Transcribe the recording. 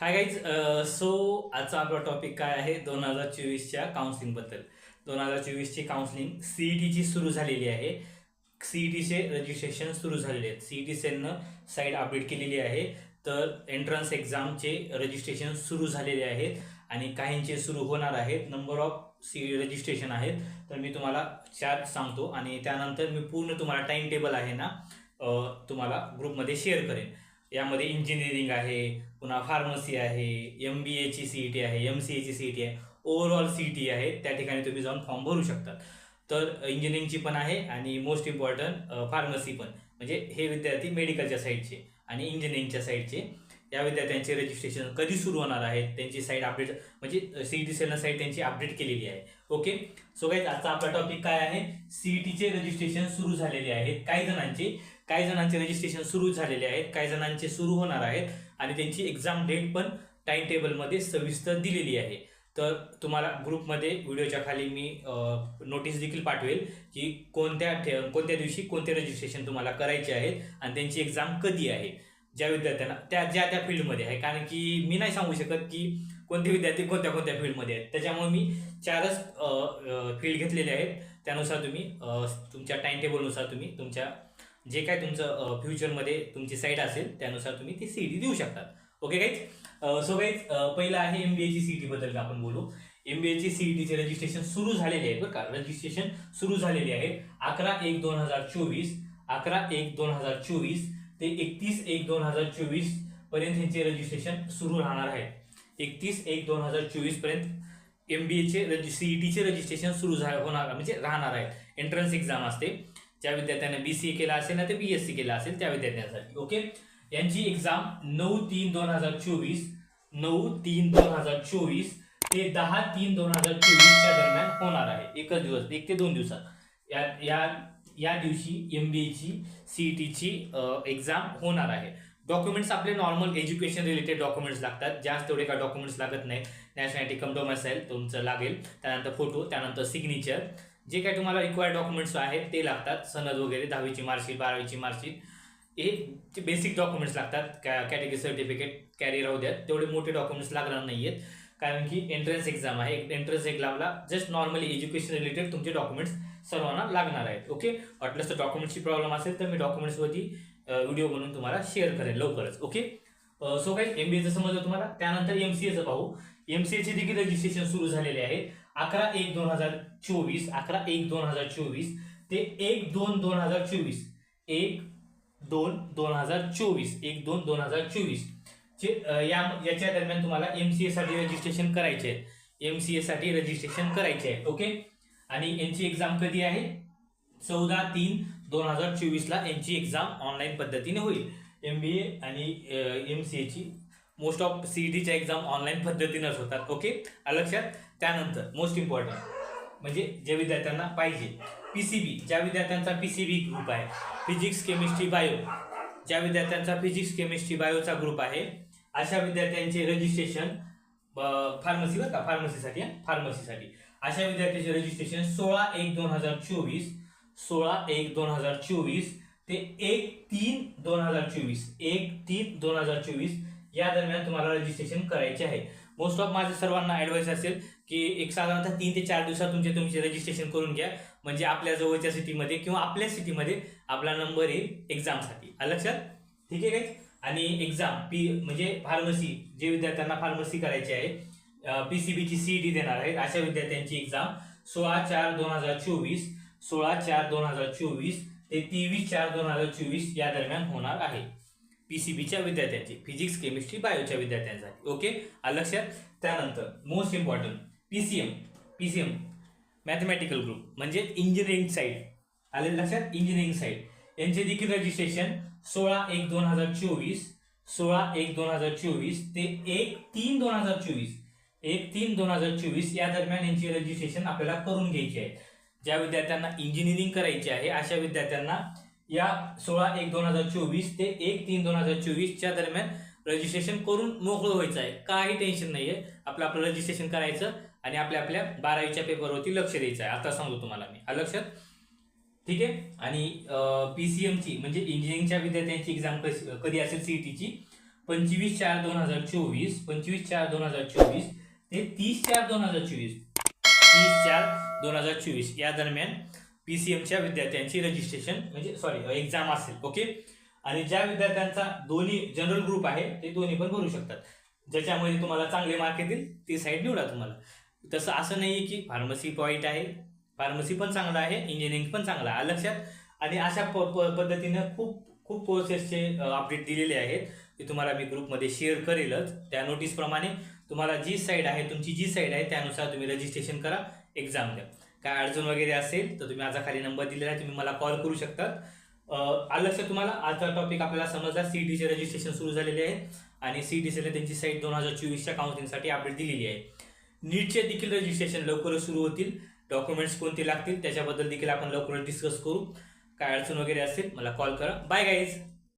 Hi guys so आजचा आपला topic काय आहे? दोन हजार चोवीसच्या काउन्सिलिंगबद्दल दोन हजार चोवीसची काउन्सिलिंग सीईटीची सुरू झालेली आहे. सीईटीचे रजिस्ट्रेशन सुरू झालेले आहेत. सीईटी सेलनं साईट अपडेट केलेली आहे. तर एंट्रन्स एक्झामचे रजिस्ट्रेशन सुरू झालेले आहेत आणि काहींचे सुरू होणार आहेत. नंबर ऑफ सी रजिस्ट्रेशन आहेत. तर मी तुम्हाला चार सांगतो आणि त्यानंतर मी पूर्ण तुम्हाला टाईम टेबल आहे ना तुम्हाला ग्रुपमध्ये शेअर करेन. यामध्ये इंजिनिअरिंग आहे पुन्हा फार्मसी आहे एम बी एची सी ई टी आहे एम सी एची सी ई टी आहे ओव्हरऑल सी ई टी आहे त्या ठिकाणी तुम्ही जाऊन फॉर्म भरू शकतात. तर इंजिनिअरिंगची पण आहे आणि मोस्ट इम्पॉर्टंट फार्मसी पण. म्हणजे हे विद्यार्थी मेडिकलच्या साईडचे आणि इंजिनिअरिंगच्या साईडचे या विद्यार्थ्यांचे रजिस्ट्रेशन कधी सुरू होणार आहे त्यांची साईट अपडेट म्हणजे सी ई टी सेलनं साईट त्यांची अपडेट केलेली आहे. ओके सो काही आजचा आपला टॉपिक काय आहे? सीईटीचे रजिस्ट्रेशन सुरू झालेले आहेत. काही जणांचे काही जणांचे रजिस्ट्रेशन सुरू झालेले आहेत काही जणांचे सुरू होणार आहेत आणि त्यांची एक्झाम डेट पण टाइम टेबलमध्ये सविस्तर दिलेली आहे. तर तुम्हाला ग्रुपमध्ये व्हिडिओच्या खाली मी नोटीस देखील पाठवेल की कोणत्या ठे कोणत्या दिवशी कोणते रजिस्ट्रेशन तुम्हाला करायचे आहेत आणि त्यांची एक्झाम कधी आहे. ज्या विद्यार्थ्यांना त्या ज्या त्या फील्डमध्ये आहे. कारण की मी नाही सांगू शकत की कोणते विद्यार्थी कोणत्या कोणत्या फील्डमध्ये आहेत. त्याच्यामुळे मी चारच फील्ड घेतलेले आहेत. त्यानुसार तुम्ही तुमच्या टाइम टेबलनुसार तुम्ही तुमच्या जे काय तुमचं फ्युचरमध्ये तुमची साईट असेल त्यानुसार तुम्ही ती सी देऊ शकतात. ओके काहीच सो काहीच पहिलं आहे एम बी एची सी बद्दल आपण बोलू? एम बी एची सी रजिस्ट्रेशन सुरू झालेले आहे बरं का. रजिस्ट्रेशन सुरू झालेले आहे अकरा एक दोन हजार चोवीस अकरा एक दोन हजार चोवीस ते एकतीस एक दोन हजार चोवीसपर्यंत ह्यांचे रजिस्ट्रेशन सुरू राहणार आहे एकतीस एक दोन हजार चोवीसपर्यंत एम बी एचे रजि सी ई रजिस्ट्रेशन सुरू झा होणार म्हणजे राहणार आहे एंट्रन्स एक्झाम असते. ज्या विद्यार्थ्यांना बी सी ए केला असेल ना ते बी एस सी केला असेल त्या विद्यार्थ्यांसाठी ओके यांची एक्झाम नऊ तीन दोन हजार चोवीस नऊ तीन दोन हजार चोवीस ते दहा तीन दोन हजार चोवीसच्या दरम्यान होणार आहे. एकच दिवस एक ते दोन दिवसात. या या या दिवशी एम बी एची सी ई टीची एक्झाम होणार आहे. डॉक्युमेंट्स आपले नॉर्मल एज्युकेशन रिलेटेड डॉक्युमेंट्स लागतात. जास्त तेवढे काय डॉक्युमेंट्स लागत नाही. नॅशनॅलिटी कम असेल तुमचं लागेल. त्यानंतर फोटो त्यानंतर सिग्नेचर जे काही तुम्हाला रिक्वायर्ड डॉक्युमेंट्स आहेत ते लागतात. सनद वगैरे दहावीची मार्कशीट बारावीची मार्कशीट हे जे बेसिक डॉक्युमेंट्स लागतात कॅ कॅटेगरी सर्टिफिकेट कॅरी राहू द्यात. तेवढे मोठे डॉक्युमेंट्स लागणार नाही आहेत कारण की एंट्रन्स एक्झाम आहे. एंट्रन्स एक्झामला जस्ट नॉर्मली एज्युकेशन रिलेटेड तुमचे डॉक्युमेंट्स सर्वांना लागणार आहेत. ओके वाटलंच तर डॉक्युमेंट्सची प्रॉब्लेम असेल तर मी डॉक्युमेंट्सवरती व्हिडिओ बनवून तुम्हाला शेअर करेन लवकरच. ओके सो काही एम बी एचं समजलं तुम्हाला? त्यानंतर एम सी एचं पाहू. एम सी एचे देखील रजिस्ट्रेशन सुरू झालेले आहे. अकरा एक दोन हजार चोवीस अकरा एक दोन हजार चोवीस ते एक दोन दोन हजार चोवीस. एक दोन दोन हजार चोवीस एक दोन दोन हजार चोवीस. चे या याच्या दरम्यान तुम्हाला एम सी एसाठी रजिस्ट्रेशन करायचे आहे एम सी एसाठी रजिस्ट्रेशन करायचे आहे ओके आणि यांची एक्झाम कधी आहे? चौदा तीन दोन हजार चोवीसला यांची एक्झाम ऑनलाईन पद्धतीने होईल. एम बी ए आणि एम सी एची मोस्ट ऑफ सी ई टीच्या एक्झाम ऑनलाईन पद्धतीनंच होतात ओके लक्षात? त्यानंतर मोस्ट इम्पॉर्टंट म्हणजे ज्या विद्यार्थ्यांना पाहिजे पी सी बी ज्या विद्यार्थ्यांचा पी सी बी ग्रुप आहे फिजिक्स केमिस्ट्री बायो ज्या विद्यार्थ्यांचा फिजिक्स केमिस्ट्री बायोचा ग्रुप आहे अशा विद्यार्थ्यांचे रजिस्ट्रेशन फार्मसी बरं का फार्मसीसाठी फार्मसीसाठी अशा विद्यार्थ्यांचे रजिस्ट्रेशन सोळा एक दोन हजार चोवीस सोळा एक दोन हजार चोवीस ते एक तीन दोन हजार चोवीस एक तीन दोन हजार चोवीस या दरम्यान तुम्हाला रजिस्ट्रेशन करायचे आहे. मोस्ट ऑफ माझ्या सर्वांना ॲडवाईस असेल की एक साधारणतः तीन ते चार दिवसात तुमचे तुमचे रजिस्ट्रेशन करून घ्या म्हणजे आपल्या जवळच्या सिटीमध्ये किंवा आपल्या सिटीमध्ये आपला नंबर येईल एक्झामसाठी आलं लक्षात? ठीक आहे काय आणि एक्झाम पी म्हणजे फार्मसी जे विद्यार्थ्यांना फार्मसी करायची आहे पी सी बीची सी डी देणार आहेत अशा विद्यार्थ्यांची एक्झाम सोळा चार दोन हजार चोवीस सोळा चार दोन हजार चोवीस ते तेवीस चार दोन हजार चोवीस या दरम्यान होणार आहे. पी सी बीच्या विद्यार्थ्यांची फिजिक्स केमिस्ट्री बायोच्या विद्यार्थ्यांसाठी. ओके लक्षात? त्यानंतर most important P C M P C M mathematical group म्हणजे इंजिनिअरिंग साईड आले लक्षात? इंजिनिअरिंग साईड यांचे देखील रजिस्ट्रेशन सोळा एक दोन हजार चोवीस सोळा एक दोन हजार चोवीस ते एक तीन दोन हजार चोवीस. एक तीन दोन हजार चोवीस या दरम्यान यांची रजिस्ट्रेशन आपल्याला करून घ्यायची आहे. ज्या विद्यार्थ्यांना इंजिनिअरिंग करायची आहे अशा विद्यार्थ्यांना या सोळा एक दोन हजार चोवीस ते एक तीन दोन हजार चोवीसच्या दरम्यान रजिस्ट्रेशन करून मोकळं व्हायचं आहे. काही टेन्शन नाही आहे आपलं आपलं रजिस्ट्रेशन करायचं आणि आपल्या आपल्या बारावीच्या पेपरवरती लक्ष द्यायचं आहे. आता सांगतो तुम्हाला मी. आलं लक्षात? ठीक आहे? आणि पी सी एमची म्हणजे इंजिनिअरिंगच्या विद्यार्थ्यांची एक्झाम कधी असेल सीईटीची पंचवीस चार दोन हजार चोवीस पंचवीस चार दोन हजार चोवीस ते तीस चार दोन हजार चोवीस. तीस चार दोन हजार चोवीस. या दरम्यान पी सी एमच्या विद्यार्थ्यांची रजिस्ट्रेशन म्हणजे सॉरी एक्झाम असेल ओके आणि ज्या विद्यार्थ्यांचा दोन्ही जनरल ग्रुप आहे ते दोन्ही पण भरू शकतात. ज्याच्यामध्ये तुम्हाला चांगले मार्क येतील ती साईड निवडा तुम्हाला. तसं असं नाही की फार्मसी पॉईंट आहे. फार्मसी पण चांगलं आहे इंजिनिअरिंग पण चांगलं आहे लक्षात. आणि अशा प प पद्धतीनं खूप खूप कोर्सेसचे अपडेट दिलेले आहेत ते तुम्हाला मी ग्रुपमध्ये शेअर करेलच. त्या नोटीसप्रमाणे तुम्हाला जी साईड आहे तुमची जी साईड आहे त्यानुसार तुम्ही रजिस्ट्रेशन करा एक्झाम द्या. काय अडचण वगैरे असेल तर तुम्ही माझा खाली नंबर दिलेला आहे तुम्ही मला कॉल करू शकतात. आलं लक्षात तुम्हाला आजचा टॉपिक आपल्याला समजला डीचे रजिस्ट्रेशन सुरू झालेले आहे आणि सी सीईटीसीने त्यांची साईट दोन हजार चोवीसच्या काउन्सिलिंगसाठी अपडेट दिलेली आहे. नीटचे देखील रजिस्ट्रेशन लवकरच सुरू होतील. डॉक्युमेंट्स कोणते लागतील त्याच्याबद्दल देखील आपण लवकरच डिस्कस करू. काय अडचण वगैरे असेल मला कॉल करा. Bye guys